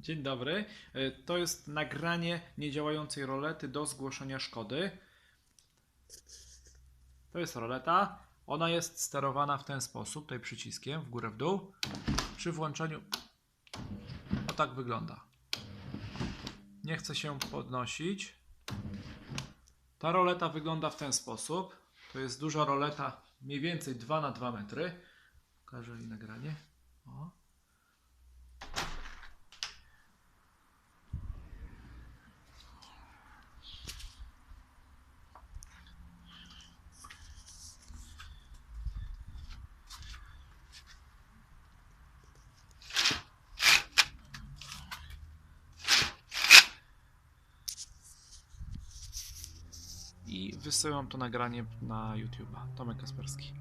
Dzień dobry. E, To jest nagranie niedziałającej rolety do zgłoszenia szkody. To jest roleta. Ona jest sterowana w ten sposób, tutaj przyciskiem w górę w dół. Przy włączeniu o tak wygląda. Nie chce się podnosić. Ta roleta wygląda w ten sposób. To jest duża roleta, mniej więcej 2 na 2 metry. Pokażę jej nagranie. O. I wysyłam to nagranie na YouTube'a. Tomek Kasperski.